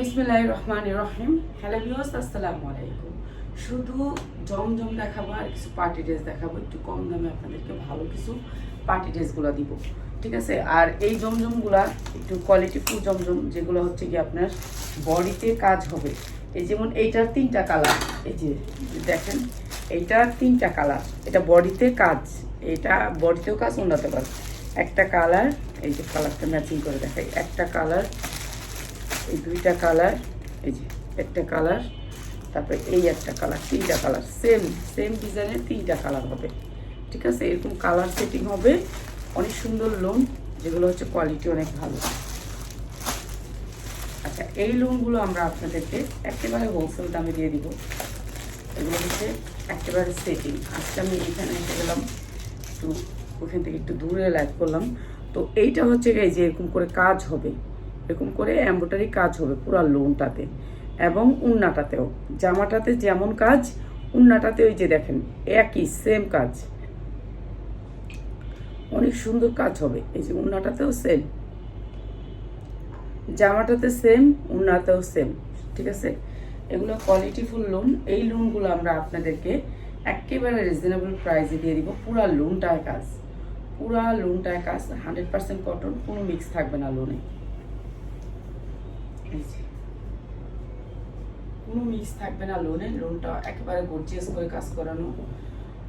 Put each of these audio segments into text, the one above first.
বিসমিল্লাহ রহমান রহিম। Hello viewers, আসসালামু আলাইকুম। শুধু জমজম দেখাবো আর কিছু পার্টি ড্রেস দেখাবো, একটু কম দামে আপনাদেরকে ভালো কিছু পার্টি ড্রেসগুলো দিব, ঠিক আছে? আর এই জমজমগুলা একটু কোয়ালিটি ফুল জমজম, যেগুলো হচ্ছে কি আপনার বডিতে কাজ হবে। এই যেমন এইটার তিনটা কালার এই যে দেখেন, এইটার তিনটা কালার এটা বডিতে কাজ, এটা বডিতেও কাজ উন্নত কাজ একটা কালার এই যে কালারটা ম্যাচিং করে দেখাই, একটা কালার এই দুইটা কালার এই যে একটা কালার তারপরে এই একটা কালার তিনটা কালার সেম সেম ডিজাইনের তিনটা কালার হবে। ঠিক আছে? এরকম কালার সেটিং হবে, অনেক সুন্দর লোন যেগুলো হচ্ছে কোয়ালিটি অনেক ভালো। আচ্ছা এই লোনগুলো আমরা আপনাদেরকে একেবারে হোলসেল দামে দিয়ে দিব। এগুলো হচ্ছে একেবারে সেটিং আজকে আমি এখানে এসে গেলাম, একটু ওখান থেকে একটু দূরে লাইভ করলাম। তো এইটা হচ্ছে এই যে এরকম করে কাজ হবে। এরকম করে এম্ব্রয়ডারি কাজ হবে পুরো লোনটাতে এবং উন্নাটাতেও। জামাটাতে যেমন কাজ, উন্নাটাতে ওই যে দেখেন, একই সেম কাজ। অনেক সুন্দর কাজ হবে। এই যে উন্নাটাতেও সেম জামাটাতে সেম উন্নাতেও সেম ঠিক আছে? এগুলো কোয়ালিটিফুল লোন এই লোনগুলো আমরা আপনাদেরকে একেবারে রিজনেবল প্রাইসে দিয়ে দিব। পুরা লোনটায় কাজ। পুরা লোনটায় কাজ। হান্ড্রেড পার্সেন্ট কটন কোনো মিক্স থাকবে না লোনে। কোনো মিক্স থাকবে না লোনে লোনটা একেবারে গর্জিয়াস করে কাজ করানো।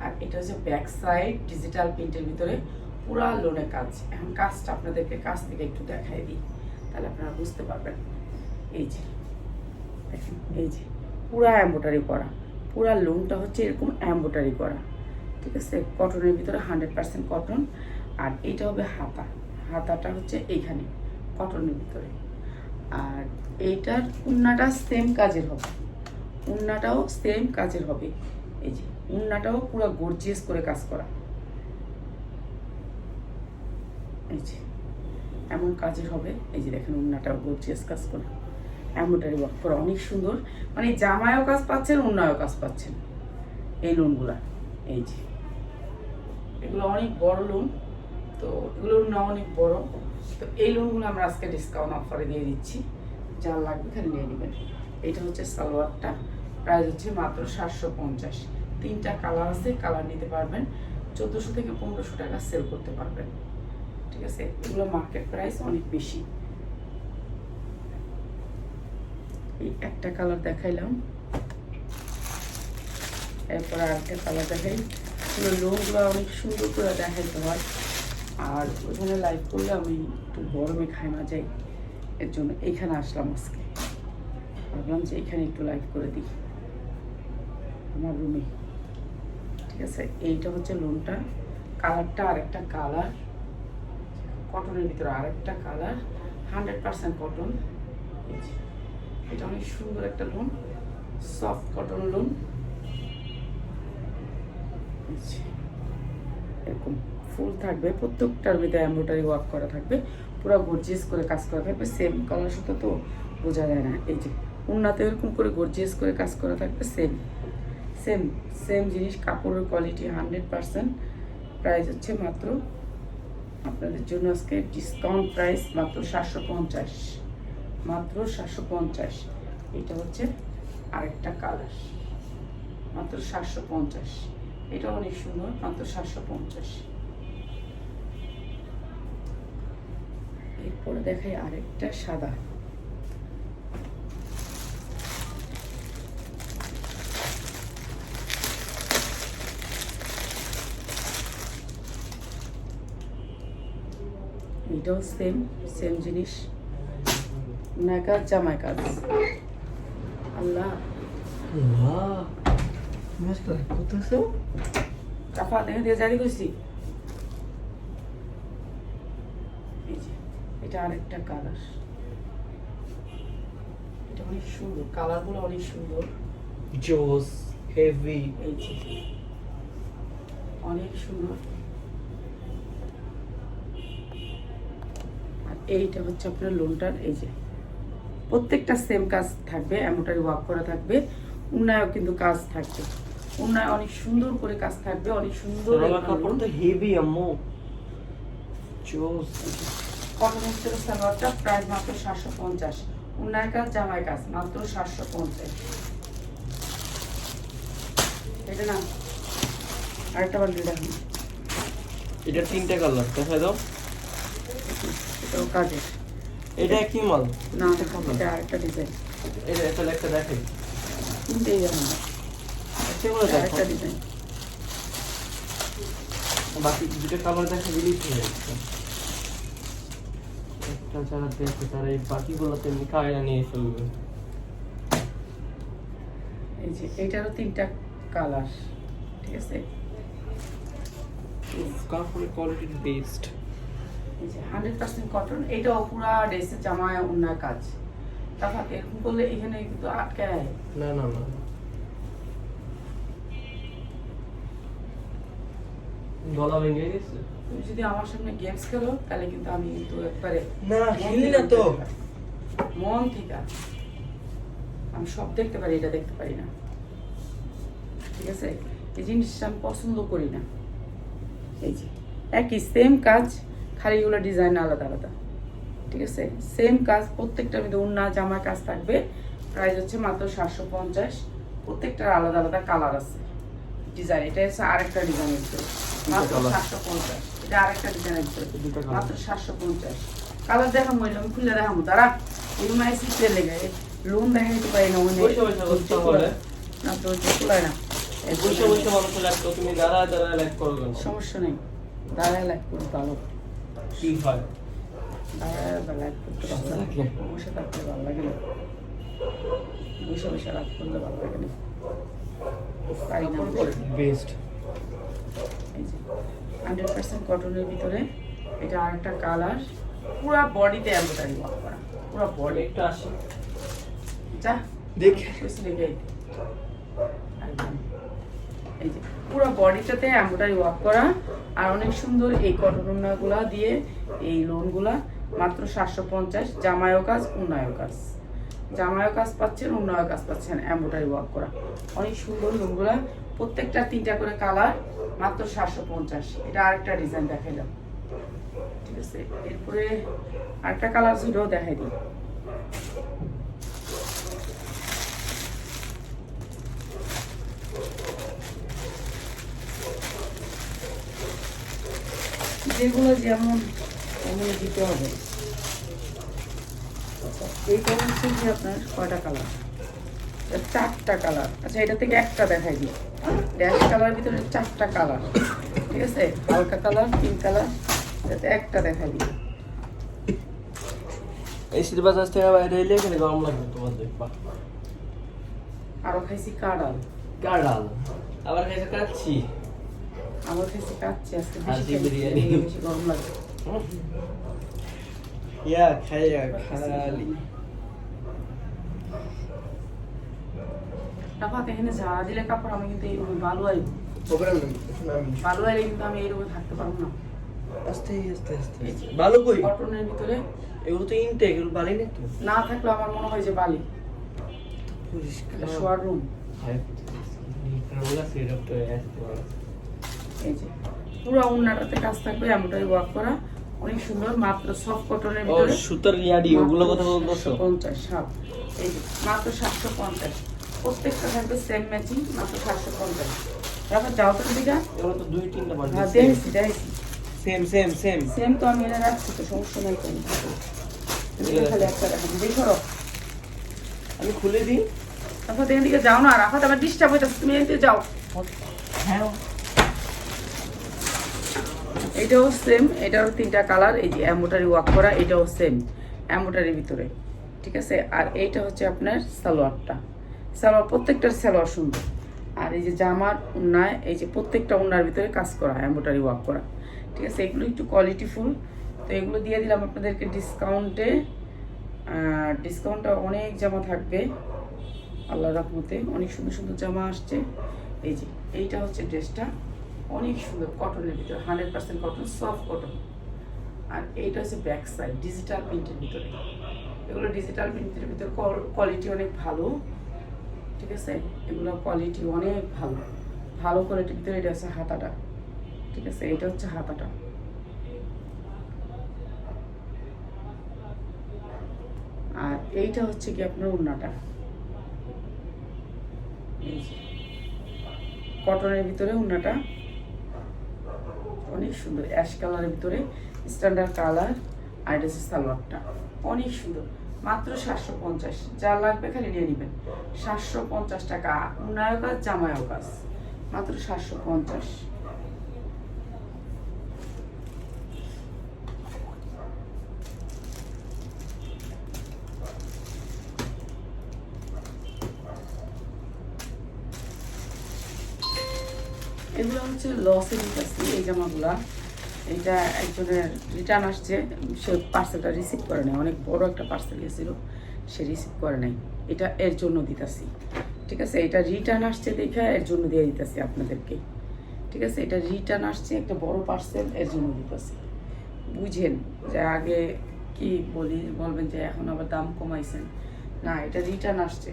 আর এটা হচ্ছে ব্যাক সাইড ডিজিটাল প্রিন্টের ভিতরে পুরা লোনে কাজ। এখন কাজটা আপনাদেরকে কাজ থেকে একটু দেখাই দিই। তাহলে আপনারা বুঝতে পারবেন। এই যে, দেখেন, এই যে, পুরা এম্বোটারি করা। পুরা লোনটা হচ্ছে এরকম এম্বোটারি করা। ঠিক আছে? কটনের ভিতরে হান্ড্রেড পার্সেন্ট কটন আর এইটা হবে হাতা। হাতাটা হচ্ছে এইখানে কটনের ভিতরে। আর এইটার উন্নাটা সেম কাজের হবে। উন্নাটাও সেম কাজের হবে। এই যে, উন্নাটাও পুরো গর্জিয়াস করে কাজ করা। এই যে, এমন কাজের হবে। এই যে দেখেন উন্নাটাও গর্জিয়াস কাজ করা। এমব্রয়ডারি ওয়ার্ক করা অনেক সুন্দর। মানে জামায়ও কাজ পাচ্ছেন, উন্নয়ও কাজ পাচ্ছেন। এই লোনগুলা এই যে, এগুলো অনেক বড় লোন তো এগুলোর না অনেক বড়। তো এই লোনগুলো আমরা আজকে ডিসকাউন্ট অফারে দিয়ে দিচ্ছি। যা লাগবে খালি নিয়ে নেবেন। এটা হচ্ছে সালোয়ারটা। প্রাইস হচ্ছে মাত্র সাতশো পঞ্চাশ। তিনটা কালার আছে কালার নিতে পারবেন। চোদ্দোশো থেকে পনেরোশো টাকা সেল করতে পারবেন। ঠিক আছে? এগুলো মার্কেট প্রাইস অনেক বেশি। এই একটা কালার দেখাইলাম। এরপর আরেকটা কালার দেখাই। পুরো লোকগুলো অনেক সুন্দর করে দেখাইতে হয়। আর ওখানে লাইভ করলে আমি একটু গরমে খাই না, যাই। এর জন্য এইখানে আসলাম আজকে। ভাবলাম যে এখানে একটু লাইভ করে দিই। আমার রুমে ঠিক আছে, এইটা হচ্ছে লোনটা কালারটা আরেকটা কালার কটনের ভিতরে আরেকটা কালার হান্ড্রেড পার্সেন্ট কটন এটা অনেক সুন্দর একটা লোন সফট কটন লোন এরকম। ফুল থাকবে প্রত্যেকটার ভিতরে এমব্রয়ডারি ওয়ার্ক করা থাকবে, পুরো গর্জিয়াস করে কাজ করা থাকবে সেম কালার সাথে তো বোঝা যায় না। এই যে, উন্নাতে এরকম করে গর্জিয়াস করে কাজ করা থাকবে সেম সেম সেম জিনিস, কাপড়ের কোয়ালিটি হান্ড্রেড পার্সেন্ট প্রাইস হচ্ছে মাত্র আপনাদের জন্য আজকে ডিসকাউন্ট প্রাইস মাত্র সাতশো পঞ্চাশ, মাত্র সাতশো পঞ্চাশ। এটা হচ্ছে আরেকটা কালার মাত্র সাতশো পঞ্চাশ। এটা অনেক সুন্দর, মাত্র সাতশো পঞ্চাশ। এরপরে দেখাই আরেকটা সাদা। এটাও সেম সেম জিনিস। নাকাজ জামাই কাজ। আল্লাহ। kau putus tu? কাপা দেখে দিয়ে জারি করছি এই যে এটা আরেকটা কালার এটা অনেক সুন্দর কালারগুলো অনেক সুন্দর. এই যে অনেক সুন্দর। আর এইটা হচ্ছে আপনার লোনটার এই যে প্রত্যেকটা সেম কাজ থাকবে এমনটাই ওয়ার্ক করা থাকবে। উন্নয়ও কিন্তু কাজ থাকবে। উন্নয় অনেক সুন্দর করে কাজ থাকবে অনেক সুন্দর Kalau একটা kapur loan। tu ভিতরে সালোয়ারটা প্রাইস মাত্র সাতশো পঞ্চাশ। উন্নয় কাজ জামাই কাজ মাত্র সাতশো পঞ্চাশ। এটা না আরেকটা বান্ডিল দেখুন এটা তিনটা কালার দেখা দাও। এটাও কাজের। এটা কি মাল? না এটা আরেকটা ডিজাইন। এটা একটা একটা দেখাই তিনটেই দেখুন একটা করে দেখো। আরেকটা ডিজাইন। বাকি দুটো কালার দেখা দিলেই ঠিক আছে যারা দেখে তারা এই বাকিগুলো তেমনি কায়রা নিয়ে ফেলবে এই যে এইটারও তিনটা কালার ঠিক আছে? কাপড়ের কোয়ালিটি বেস্ট এই যে হান্ড্রেড পার্সেন্ট কটন এটাও পুরা ড্রেসের জামায় অন্যায় কাজ। তারপর এরকম করলে এখানে কিন্তু আটকায়। না না না। গলা ভেঙে গেছে? তুমি যদি আমার সামনে গেমস খেলো তাহলে কিন্তু আমি কিন্তু একবারে না মন খেলি না তো। মন থেকে। আমি সব দেখতে পারি এটা দেখতে পারি না। ঠিক আছে? এই জিনিসটা আমি পছন্দ করি না। এই যে একই সেম কাজ খালি এগুলো ডিজাইন আলাদা আলাদা। ঠিক আছে? সেম কাজ প্রত্যেকটার মধ্যে উন্না জামা কাজ থাকবে। প্রাইস হচ্ছে মাত্র সাতশো পঞ্চাশ। প্রত্যেকটার আলাদা আলাদা কালার আছে। ডিজাইন এটা হচ্ছে আরেকটা ডিজাইনের ভিতরে মাত্র? সাতশো পঞ্চাশ। এটা আরেকটা ডিজাইনের ভিতরে মাত্র সাতশো পঞ্চাশ। কালার এটা আমি খুলে দেখাবো তারা এই মাই সিটে লেগে? লোন দেখাইতে পারি না হবে। না তো ওই না। বসে বসে মানুষের লাগতো তুমি দাঁড়ায় দাঁড়ায় লাইক করো সমস্যা নেই দাঁড়ায় লাইক করতে ভালো। কি হয়? দাঁড়ায় লাইক করতে ভালো লাগে বসে থাকতে ভালো লাগে না। বসে বসে রাত করতে ভালো লাগে না। পারি না বেস্ট এই যে। হান্ড্রেড পার্সেন্ট কটনের ভিতরে এটা আরেকটা কালার। পুরা বডিতে এমব্রয়ডারি ওয়ার্ক করা। পুরা বডি। একটু আসি। যা। দেখে। একদম। এই যে পুরো বডিটাতে এমব্রয়ডারি ওয়ার্ক করা। আর অনেক সুন্দর এই কটন উন্নয়গুলা দিয়ে এই লোনগুলা মাত্র সাতশো পঞ্চাশ। জামায়ও কাজ উন্নয় কাজ। জামায়ও কাজ পাচ্ছেন উন্নয় কাজ পাচ্ছেন এমব্রয়ডারি ওয়ার্ক করা। অনেক সুন্দর লোনগুলা প্রত্যেকটা তিনটা করে কালার মাত্র সাতশো পঞ্চাশ। এটা আরেকটা ডিজাইন দেখাইলাম ঠিক আছে, এরপরে আরেকটা কালার ছিল দেখাই দিই। যেগুলো যেমন তেমন দিতে হবে। এইটা হচ্ছে যে আপনার কয়টা কালার চারটা কালার আচ্ছা এটা থেকে একটা দেখাই দিই। ড্যাশ কালার ভিতরে চারটা কালার ঠিক আছে? হালকা কালার পিঙ্ক কালার যাতে একটা দেখাই দিই। এই থেকে বাইরে এলে এখানে গরম লাগবে তোমার দেখবা। আরও খাইছি কাডাল। গাড়াল আবার খাইছে কাচ্ছি আবার খাইছি কাচ্ছি আজকে বেশি বিরিয়ানি। বেশি গরম লাগে ইয়া খাইয়া খালি তারপর এখানে ঝাড়া দিলে কাপড় আমি কিন্তু এইরকম বালু আইব বালু আইলে কিন্তু আমি এইরকম থাকতে পারব না। আস্তে আস্তে আস্তে। ভালো কই? কটনের ভিতরে। এগুলো তো ইনটেক এগুলো বালি না তো না থাকলে আমার মনে হয় যে বালি। পরিষ্কার। শোয়ার রুম এই যে পুরো উন্নাটাতে কাজ থাকবে এমনটাই ওয়ার্ক করা। অনেক সুন্দর মাত্র সফট কটনের ও ভিতরে। সুতার ইয়াডি ওগুলো কথা বলতেছো? পঞ্চাশ সাত। এই মাত্র সাতশো পঞ্চাশ। প্রত্যেকটা থাকবে সেম ম্যাচিং মাত্র সাতশো পঞ্চাশ। তারপর যাও তো এগুলো তো দুই তিনটা হ্যাঁ দেখছি দেখছি সেম সেম সেম সেম তো আমি এনে রাখছি তো সমস্যা নাই কোনো। তো খালি একটা রাখো দেখো আমি খুলে দিই। তারপর দিকে যাও না রাখো ডিস্টার্ব হইতেছে তুমি এদিকে যাও। হ্যাঁ। এটাও সেম এটারও তিনটা কালার এই যে অ্যাম্বোটারি ওয়ার্ক করা এটাও সেম অ্যাম্বোটারির ভিতরে। ঠিক আছে? আর এইটা হচ্ছে আপনার সালোয়ারটা। সালোয়ার প্রত্যেকটার সালোয়ার সুন্দর। আর এই যে জামার উন্নায় এই যে প্রত্যেকটা উন্নার ভিতরে কাজ করা অ্যাম্বোটারি ওয়ার্ক করা। ঠিক আছে, এগুলো একটু কোয়ালিটিফুল তো এগুলো দিয়ে দিলাম আপনাদেরকে ডিসকাউন্টে ডিসকাউন্টটা অনেক জামা থাকবে। আল্লাহ রহমতে অনেক সুন্দর সুন্দর জামা আসছে। এই যে, এইটা হচ্ছে ড্রেসটা। অনেক সুন্দর কটনের ভিতরে hundred percent cotton soft cotton আর এইটা হচ্ছে ব্যাক সাইড ডিজিটাল প্রিন্টের ভিতরে। এগুলো ডিজিটাল প্রিন্টের ভিতরে কোয়ালিটি অনেক ভালো। ঠিক আছে? এগুলো কোয়ালিটি অনেক ভালো। ভালো কোয়ালিটির ভিতরে এটা হচ্ছে হাতাটা। ঠিক আছে? এটা হচ্ছে হাতাটা। আর এইটা হচ্ছে কি আপনার উন্নাটা। কটনের ভিতরে উন্নাটা। অনেক সুন্দর। অ্যাশ কালারের ভিতরে স্ট্যান্ডার্ড কালার আর এটা হচ্ছে সালোয়ারটা। অনেক সুন্দর। মাত্র সাতশো পঞ্চাশ। যা লাগবে খালি নিয়ে নেবেন। সাতশো পঞ্চাশ টাকা। উন্নয় কাজ জামায়ও কাজ মাত্র সাতশো পঞ্চাশ। এগুলো হচ্ছে লসে নিতেছি এই জামাগুলা। এটা একজনের রিটার্ন আসছে, সে পার্সেলটা রিসিভ করে নেয় অনেক বড় একটা পার্সেল গেছিল, সে রিসিভ করে নাই। এটা এর জন্য দিতাছি, ঠিক আছে? এটা রিটার্ন আসছে দেখে এর জন্য দিয়ে দিতেছি আপনাদেরকে, ঠিক আছে? এটা রিটার্ন আসছে একটা বড় পার্সেল এর জন্য দিতেছি। বুঝেন যে আগে কি বলি, বলবেন যে এখন আবার দাম কমাইছেন। না, এটা রিটার্ন আসছে।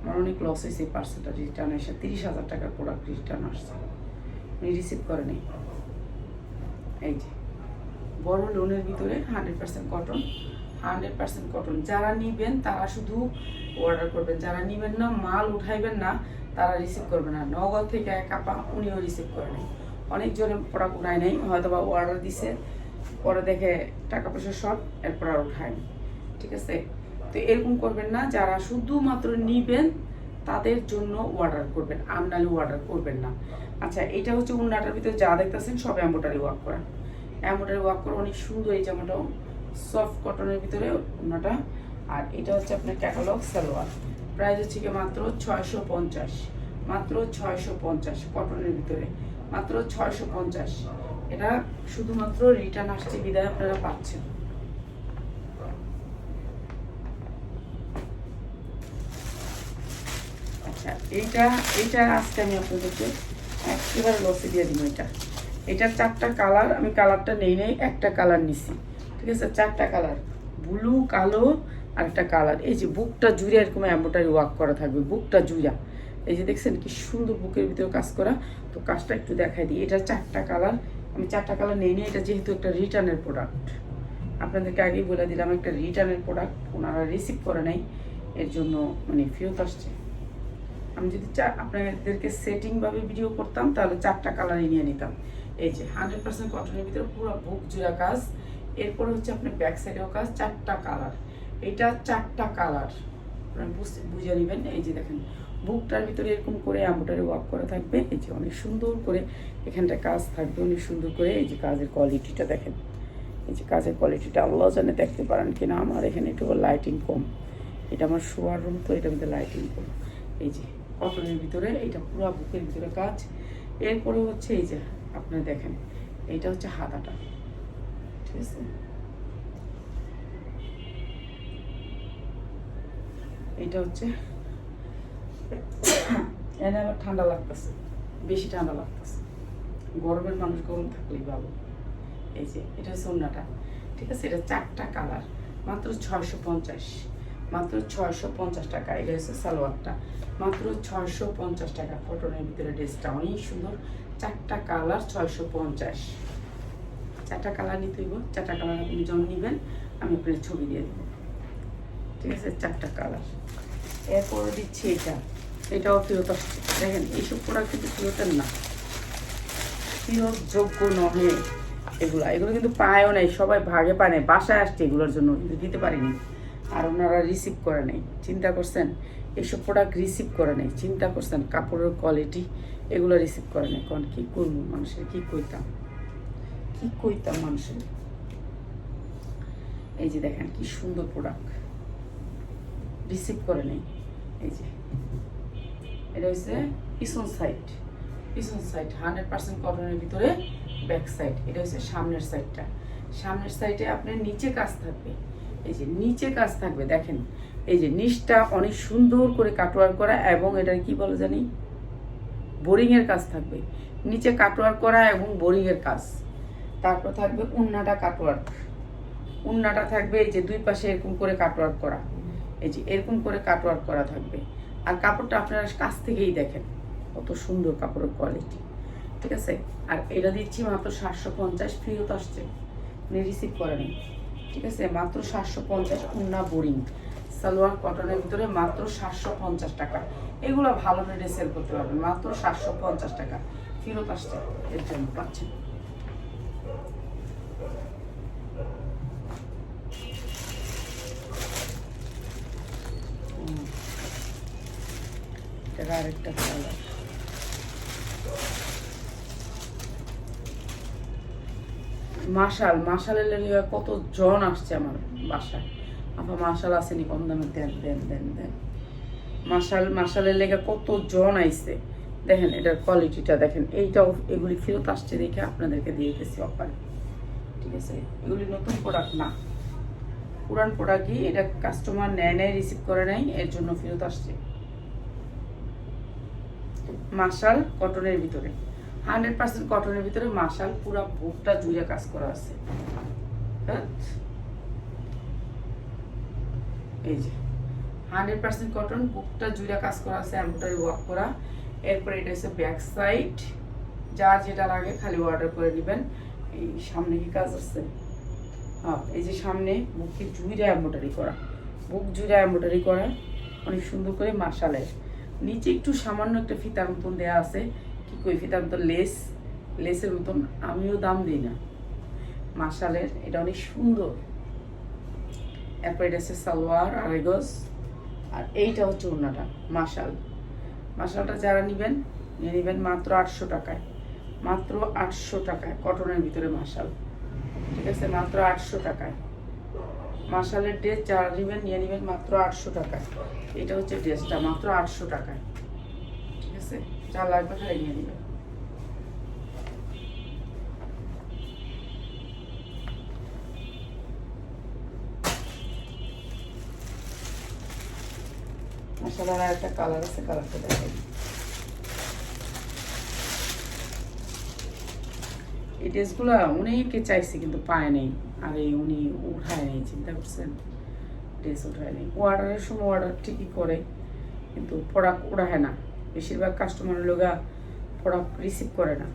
আমার অনেক লস হয়েছে এই পার্সেলটা রিটার্ন এসে। তিরিশ হাজার টাকার প্রোডাক্ট রিটার্ন আসছে। উনি রিসিভ করে নেই। এই যে, বড় লোনের ভিতরে hundred percent cotton hundred percent cotton যারা নিবেন তারা শুধু অর্ডার করবেন, যারা নিবেন না, মাল উঠাইবেন না, তারা রিসিভ করবে না। নগদ থেকে এক আপা উনিও রিসিভ করে নেই। অনেক জনে প্রোডাক্ট উঠায় নেই হয়তো বা অর্ডার দিছে, পরে দেখে টাকা পয়সা শর্ট এরপর আর উঠায়নি ঠিক আছে? তো এরকম করবেন না, যারা শুধুমাত্র নিবেন, তাদের জন্য অর্ডার করবেন। আমনালি অর্ডার করবেন না। আচ্ছা এটা হচ্ছে উন্নাটার ভিতরে যা দেখতেছেন সব এম্বোটারি ওয়াক করা। এম্বোটারি ওয়াক করা অনেক সুন্দর এই জামাটাও সফট কটনের ভিতরে উন্নাটা। আর এটা হচ্ছে আপনার ক্যাটালগ সালোয়ার। প্রাইস হচ্ছে কি মাত্র ছয়শো পঞ্চাশ। মাত্র ছয়শো পঞ্চাশ কটনের ভিতরে। মাত্র ছয়শো পঞ্চাশ। এটা শুধুমাত্র রিটার্ন আসছে বিদায় আপনারা পাচ্ছেন। আচ্ছা এইটা এইটা আজকে আমি আপনাদেরকে একেবারে লসে দিয়ে দিব এটা। এটার চারটা কালার আমি কালারটা নেই নেই, একটা কালার নিছি। ঠিক আছে? চারটা কালার ব্লু কালো আর একটা কালার এই যে বুকটা জুড়ে এরকম এম্বোটারি ওয়ার্ক করা থাকবে, বুকটা জুড়া। এই যে দেখছেন কি সুন্দর বুকের ভিতরে কাজ করা। তো কাজটা একটু দেখাই দিই। এটা চারটা কালার আমি চারটা কালার নেই নি এটা যেহেতু একটা রিটার্নের প্রোডাক্ট আপনাদেরকে আগেই বলে দিলাম, একটা রিটার্নের প্রোডাক্ট ওনারা রিসিভ করে নাই। এর জন্য মানে ফেরত আসছে। আমি যদি চা, আপনাদেরকে সেটিংভাবে ভিডিও করতাম, তাহলে চারটা কালারই নিয়ে নিতাম। এই যে হান্ড্রেড পার্সেন্ট কটনের ভিতরে পুরো বুক জোড়া কাজ। এরপরে হচ্ছে আপনার ব্যাক সাইডেও কাজ, চারটা কালার এটা চারটা কালার আপনারা বুঝতে, বুঝে নেবেন। এই যে দেখেন, বুকটার ভিতরে এরকম করে এম্বোটারি ওয়ার্ক করা থাকবে। এই যে অনেক সুন্দর করে এখানটা কাজ থাকবে, অনেক সুন্দর করে। এই যে কাজের কোয়ালিটিটা দেখেন। এই যে কাজের কোয়ালিটিটা আল্লাহ জানে দেখতে পারেন কিনা। আমার এখানে একটু লাইটিং কম। এটা আমার শোয়ার রুম তো এটার ভিতরে লাইটিং কম। এই যে কটনের ভিতরে এইটা পুরো বুকের ভিতরে কাজ। এরপরে হচ্ছে এই যে আপনারা দেখেন এইটা হচ্ছে হাতাটা। ঠিক আছে? এইটা হচ্ছে, এনে আবার ঠান্ডা লাগতেছে, বেশি ঠান্ডা লাগতেছে। গরমের মানুষ গরম থাকলেই ভালো। এই যে, এটা হচ্ছে ঠিক আছে? এটা চারটা কালার, মাত্র ছয়শো পঞ্চাশ। মাত্র ছয়শো পঞ্চাশ টাকা। এটা হচ্ছে সালোয়ারটা। মাত্র ছয়শো পঞ্চাশ টাকা। কটনের ভিতরে ড্রেসটা অনেক সুন্দর। চারটা কালার ছয়শো পঞ্চাশ। চারটা কালার নিতে হইব। চারটা কালার আপনি যখন নেবেন, আমি আপনার ছবি দিয়ে দেবো। ঠিক আছে? চারটা কালার। এরপর দিচ্ছি এটা। এটাও ফেরত আসছে। দেখেন, এইসব প্রোডাক্ট কিন্তু ফেরতের না। ফেরত যোগ্য নহে এগুলো। এগুলো কিন্তু পায়ও নাই। সবাই ভাগে পায় নাই বাসায় আসছে এগুলোর জন্য। কিন্তু দিতে পারিনি। আর ওনারা রিসিভ করে নেই। চিন্তা করছেন, এইসব প্রোডাক্ট রিসিভ করে নেই। চিন্তা করছেন, কাপড়ের কোয়ালিটি এগুলো রিসিভ করে নেই। কারণ কী করব মানুষের, কী কইতাম? কী কইতাম মানুষের? এই যে দেখেন কি সুন্দর প্রোডাক্ট রিসিভ করে নেই। এই যে, এটা হচ্ছে পিছন সাইড পিছন সাইড হান্ড্রেড পার্সেন্ট কটনের ভিতরে ব্যাক সাইড এটা হচ্ছে সামনের সাইডটা সামনের সাইডে আপনার নিচে কাজ থাকবে। এই যে নিচে কাজ থাকবে, দেখেন। এই যে নিচটা অনেক সুন্দর করে কাটোয়ার করা এবং এটা কি বলে জানি? বোরিংয়ের কাজ থাকবে। নিচে কাটোয়ার করা এবং বোরিংয়ের কাজ। তারপর থাকবে উন্নাটা কাটোয়ার উন্নাটা থাকবে এই যে দুই পাশে এরকম করে কাটওয়ার্ক করা। এই যে এরকম করে কাটওয়ার্ক করা থাকবে। আর কাপড়টা আপনারা কাছ থেকেই দেখেন, কত সুন্দর কাপড়ের কোয়ালিটি ঠিক আছে? আর এটা দিচ্ছি মাত্র সাতশো পঞ্চাশ ফ্রিও তো আসছে। উনি রিসিভ করেনি। ঠিক আছে, মাত্র সাতশো পঞ্চাশ উন্না বোরিং। সালোয়ার কটনের ভিতরে মাত্র সাতশো পঞ্চাশ টাকা। এগুলো ভালো রেটে সেল করতে পারবেন, মাত্র সাতশো পঞ্চাশ টাকা। ফেরত আসছে এর জন্য, পাচ্ছেন? আরেকটা কালার মাশাল মাশালের লেগে কত জন আসছে আমার বাসায়? আপা মাশাল আসেনি, কম দামে দেন দেন দেন দেন। মাশাল মাশালের লেগে কত জন আইছে? দেখেন, এটার কোয়ালিটিটা দেখেন। এইটাও এগুলি ফেরত আসছে দেখে আপনাদেরকে দিয়ে গেছি অফারে ঠিক আছে? এগুলি নতুন প্রোডাক্ট না। পুরান প্রোডাক্টই এটা কাস্টমার নেয় নেয় রিসিভ করে নাই, এর জন্য ফেরত আসছে। মাশাল কটনের ভিতরে। হান্ড্রেড পার্সেন্ট কটনের ভিতরে মাশাল পুরা বুকটা জুড়ে কাজ করা আছে। হ্যাঁ? এই যে, হান্ড্রেড পার্সেন্ট কটন বুকটা জুড়ে কাজ করা আছে, এমব্রয়ডারি ওয়ার্ক করা। এরপরে এটা হচ্ছে ব্যাক সাইড। যেটা লাগে খালি অর্ডার করে নেবেন। এই সামনে কি কাজ আছে? এই যে সামনে বুকে জুড়ে এমব্রয়ডারি করা। বুক জুড়ে এমব্রয়ডারি করা। অনেক সুন্দর করে মাশালের। নিচে একটু সামান্য একটা ফিতার মতন দেওয়া আছে। কি কই ফিতার মতন লেস, লেসের মতন, আমিও দাম দিই না। মাশালের, এটা অনেক সুন্দর। এরপর এটা হচ্ছে সালোয়ার, আড়াই গজ। আর এইটা হচ্ছে ওড়নাটা, মাশাল। মাশালটা যারা নেবেন, নিয়ে নেবেন মাত্র আটশো টাকায়। মাত্র আটশো টাকায়, কটনের ভিতরে মাশাল। ঠিক আছে, মাত্র আটশো টাকায়। মাশালের ড্রেস যারা নেবেন, নিয়ে নেবেন মাত্র আটশো টাকায়। এটা হচ্ছে ড্রেসটা, মাত্র আটশো টাকায়। ঠিক আছে? যা লাগবে খালি নিয়ে নেবেন মশলার একটা কালার আছে কালারটা দেখাই এই ড্রেসগুলো অনেকে চাইছে কিন্তু পায় নাই, আর এই উনি উঠায় নেই, চিন্তা করছেন। ড্রেস উঠায় নেই। অর্ডারের সময় অর্ডার ঠিকই করে, কিন্তু প্রোডাক্ট উড়ায় না। বেশিরভাগ কাস্টমারের লোকা প্রোডাক্ট রিসিভ করে না।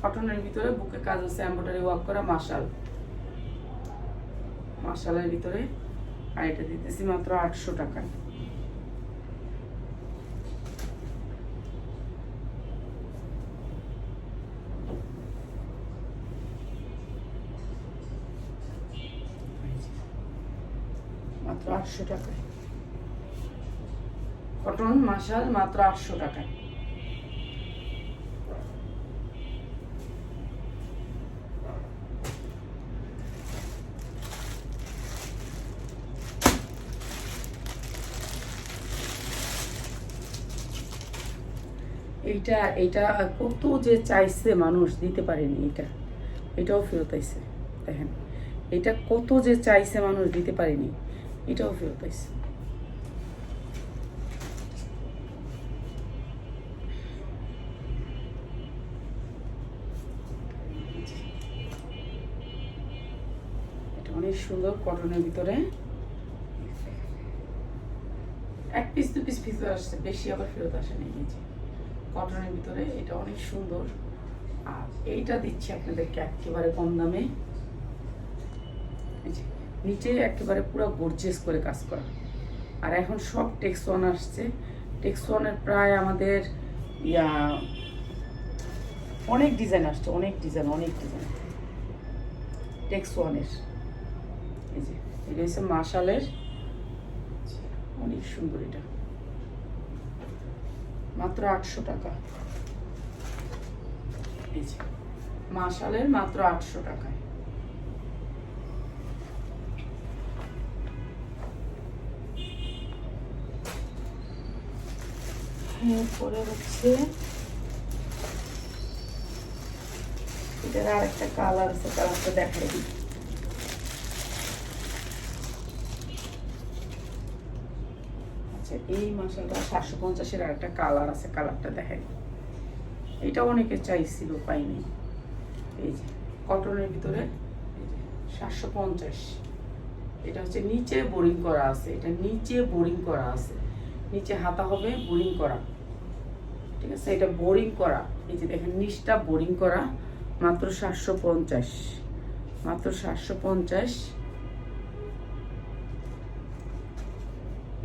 কটনের ভিতরে বুকে কাজ আছে এম্ব্রয়ডারি ওয়ার্ক করা মাশাল মাশালের ভিতরে আর এটা দিতেছি মাত্র আটশো টাকায় মাত্র আটশো টাকায়। কটন, মাসাল, মাত্র আটশো টাকায়। এইটা এইটা কত যে চাইছে মানুষ, দিতে পারেনি এটা। এটাও ফেরত আইছে, দেখেন। এটা কত যে চাইছে মানুষ, দিতে পারেনি, এটাও ফেরত আইছে। অনেক সুন্দর কটনের ভিতরে। এক পিস দু পিস ফিতে আসছে, বেশি আবার ফেরত আসেনি এই যে। কটনের ভিতরে এটা অনেক সুন্দর। আর এইটা দিচ্ছি আপনাদেরকে একেবারে কম দামে। নিচে একেবারে পুরো গর্জেস করে কাজ করা। আর এখন সব টেক্সন আসছে। টেক্সনের প্রায় আমাদের, ইয়া, অনেক ডিজাইন আসছে, অনেক ডিজাইন অনেক ডিজাইন টেক্স ওয়ানের এটা হচ্ছে মাশালের অনেক সুন্দর এটা। মাত্র আটশো টাকা। এই মাশালের মাত্র আটশো টাকায়। পরে হচ্ছে, এটার আরেকটা কালার আছে কালারটা দেখাই দিই আচ্ছা এই মাসালটা সাতশো পঞ্চাশের আরেকটা কালার আছে কালারটা দিই এটা অনেকে চাইছিল পাইনি। এই যে কটনের ভিতরে সাতশো পঞ্চাশ। এটা হচ্ছে নিচে বোরিং করা আছে। এটা নিচে বোরিং করা আছে। নিচে হাতা হবে বোরিং করা। ঠিক আছে? এটা বোরিং করা। এই যে দেখেন নিচটা বোরিং করা। মাত্র সাতশো পঞ্চাশ। মাত্র সাতশো পঞ্চাশ।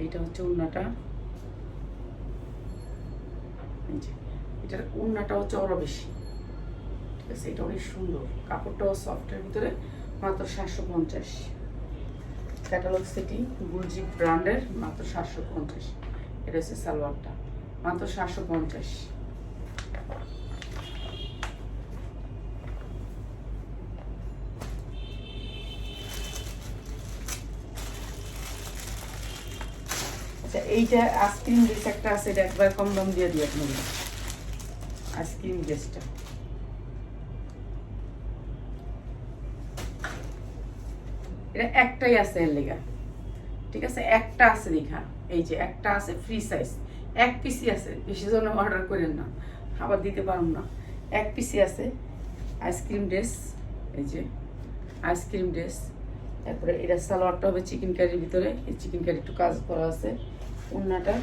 এইটা হচ্ছে উন্নাটা। এটার উন্নাটা হচ্ছে আরও বেশি। ঠিক আছে, এটা অনেক সুন্দর। কাপড়টাও সফটের ভিতরে মাত্র সাতশো পঞ্চাশ। ক্যাটালগ সিটি গুলজি ব্র্যান্ডের মাত্র সাতশো পঞ্চাশ। এটা হচ্ছে সালোয়ারটা। মাত্র সাতশো পঞ্চাশ আচ্ছা এইটা আইসক্রিম ড্রেস একটা আছে, এটা একবার কম দাম দিয়ে দিই আপনাদের আইসক্রিম ড্রেসটা এটা একটাই আছে এর লেগা। ঠিক আছে? একটা আছে দেখা এই যে একটা আছে ফ্রি সাইজ এক পিসি আছে। বেশি জন অর্ডার করেন না। আবার দিতে পারুন না। এক পিসি আছে আইসক্রিম ড্রেস এই যে আইসক্রিম ড্রেস তারপরে এটা সালোয়ারটা হবে চিকেন কারির ভিতরে। এই চিকেন কারি একটু কাজ করা আছে। উন্নাটা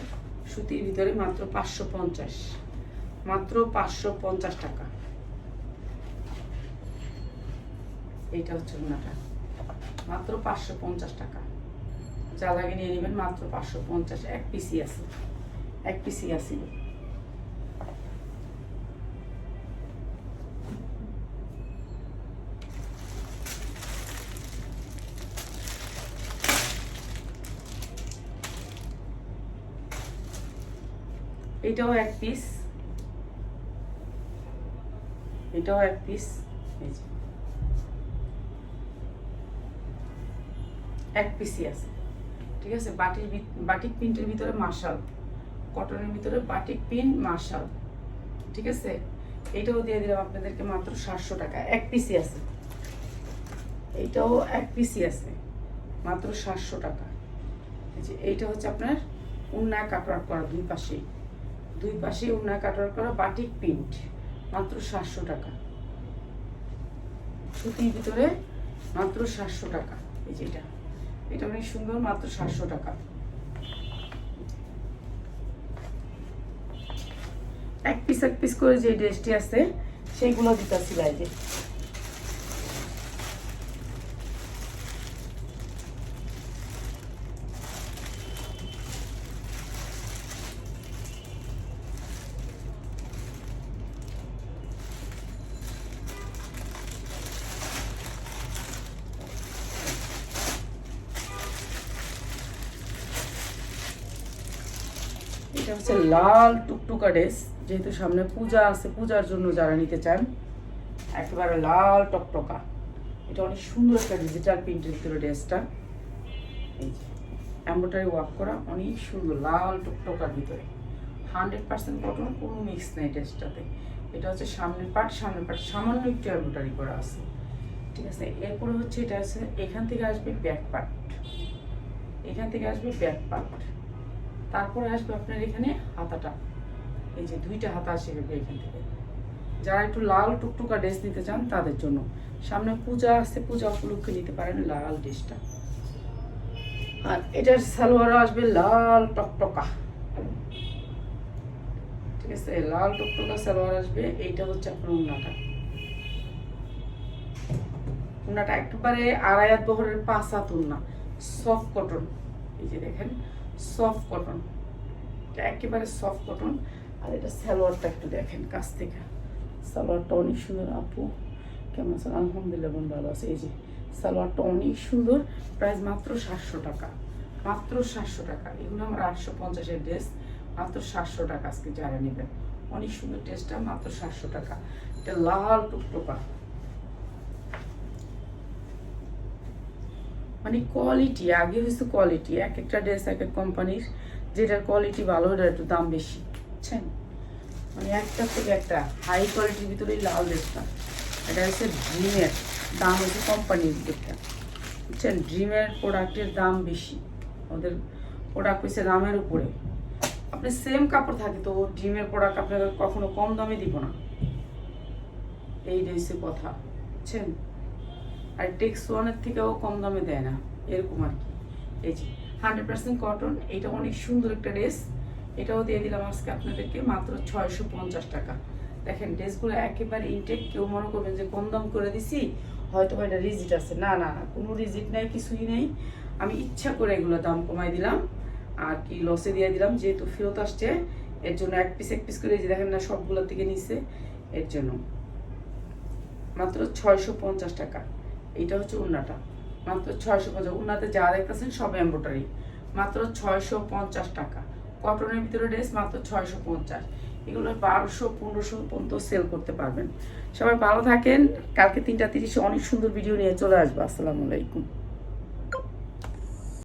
সুতির ভিতরে মাত্র পাঁচশো পঞ্চাশ। মাত্র পাঁচশো পঞ্চাশ টাকা। এইটা হচ্ছে উন্নাটা মাত্র পাঁচশো পঞ্চাশ টাকা। যা লাগে নিয়ে নেবেন মাত্র পাঁচশো পঞ্চাশ। এক পিসি আছে। এক পিসি আসিল এটাও এক পিস এটাও এক পিস এক পিসি আছে। ঠিক আছে? বাটির বাটিক প্রিন্টের ভিতরে মার্শাল। কটনের ভিতরে বাটিক প্রিন্ট মার্শাল। ঠিক আছে? এইটাও দিয়ে দিলাম আপনাদেরকে মাত্র সাতশো টাকা। এক পিসি আছে। এইটাও এক পিসি আছে। মাত্র সাতশো টাকা। এইটা হচ্ছে আপনার উন্নয় কাটওয়ার্ক করা দুই পাশেই। দুই পাশেই উন্নয় কাটার করা বাটিক প্রিন্ট, মাত্র সাতশো টাকা। সুতির ভিতরে মাত্র সাতশো টাকা, এই যে এটা। অনেক সুন্দর, মাত্র সাতশো টাকা। এক পিস এক পিস করে যে ড্রেসটি আছে, সেইগুলো দিতেছি বাইরে। লাল টুকটুকা ড্রেস যেহেতু সামনে পূজা আছে, পূজার জন্য যারা নিতে চান, একেবারে লাল টকটকা। এটা অনেক সুন্দর একটা ডিজিটাল প্রিন্টের ভিতরে ড্রেসটা এই যে ওয়ার্ক করা, অনেক সুন্দর লাল টকটকার ভিতরে। হান্ড্রেড পার্সেন্ট কটন কোনো মিক্স নেই ড্রেসটাতে এটা হচ্ছে সামনের পার্ট সামনের পার্ট সামান্য একটু এম্ব্রয়ডারি করা আছে। ঠিক আছে, এরপরে হচ্ছে এটা আছে, এখান থেকে আসবে ব্যাক পার্ট এখান থেকে আসবে ব্যাক পার্ট তারপরে আসবে আপনার এখানে হাতাটা। এই যে দুইটা হাতা আসে এখান থেকে। যারা একটু লাল টুকটুকা ড্রেস নিতে চান, তাদের জন্য। সামনে পূজা আসছে পূজা উপলক্ষে নিতে পারেন লাল ড্রেসটা আর এটার সালোয়ার আসবে লাল টকটকা। ঠিক আছে লাল টকটকা সালোয়ার আসবে, এইটা হচ্ছে আপনার উন্নাটা উন্নাটা একেবারে আড়াই হাত বহরের পাঁচ হাত উন্না সফট কটন এই যে দেখেন সফট কটন এটা একেবারে সফট কটন আর এটা সালোয়ারটা একটু দেখেন কাছ থেকে। সালোয়ারটা অনেক সুন্দর, আপু। কেমন আছেন? আলহামদুলিল্লাহ, বোন ভালো আছে। এই যে, সালোয়ারটা অনেক সুন্দর। প্রাইস মাত্র সাতশো টাকা। মাত্র সাতশো টাকা। এগুলো আমার আটশো পঞ্চাশের ড্রেস। মাত্র সাতশো টাকা আজকে যারা নেবেন। অনেক সুন্দর ড্রেসটা, মাত্র সাতশো টাকা। এটা লাল টুকটোকা। মানে কোয়ালিটি আগে হচ্ছে কোয়ালিটি এক একটা ড্রেস এক এক কোম্পানির যেটার কোয়ালিটি ভালো, ওটার একটু দাম বেশি, বুঝছেন? মানে একটা থেকে একটা হাই কোয়ালিটির ভিতরেই লাল ড্রেসটা এটা হচ্ছে ড্রিমের দাম হচ্ছে কোম্পানির দিকটা, বুঝছেন? ড্রিমের প্রোডাক্টের দাম বেশি, ওদের প্রোডাক্ট হচ্ছে দামের উপরে। আপনি সেম কাপড় থাকে তো ড্রিমের প্রোডাক্ট আপনাকে কখনো কম দামে দিব না। এই হচ্ছে কথা, বুঝছেন? আর টেক্স ওয়ানের থেকেও কম দামে দেয় না। এরকম আর কি। এই যে হান্ড্রেড পার্সেন্ট কটন এটা অনেক সুন্দর একটা ড্রেস এটাও দিয়ে দিলাম আজকে আপনাদেরকে মাত্র ছয়শো পঞ্চাশ টাকা। দেখেন ড্রেসগুলো একেবারে ইনটেক কেউ মনে করবেন যে কম দাম করে দিছি, হয়তো এটা রিজিট আছে। না না না, কোনো রিজিট নেই, কিছুই নেই। আমি ইচ্ছা করে এগুলো দাম কমাই দিলাম। আর কি লসে দিয়ে দিলাম, যেহেতু ফেরত আসছে, এর জন্য এক পিস এক পিস করে যে দেখেন না সবগুলো থেকে নিচ্ছে এর জন্য। মাত্র ছয়শো পঞ্চাশ টাকা। এইটা হচ্ছে উন্নাটা। মাত্র ছয়শো পঞ্চাশ, উন্নাতে যা দেখতেছেন সব এম্ব্রয়ডারি মাত্র ছয়শো পঞ্চাশ টাকা। কটনের ভিতরে ড্রেস মাত্র ছয়শো পঞ্চাশ। এগুলো বারোশো, পনেরোশো পর্যন্ত সেল করতে পারবেন। সবাই ভালো থাকেন। কালকে তিনটা তিরিশে অনেক সুন্দর ভিডিও নিয়ে চলে আসব। আসসালামু আলাইকুম।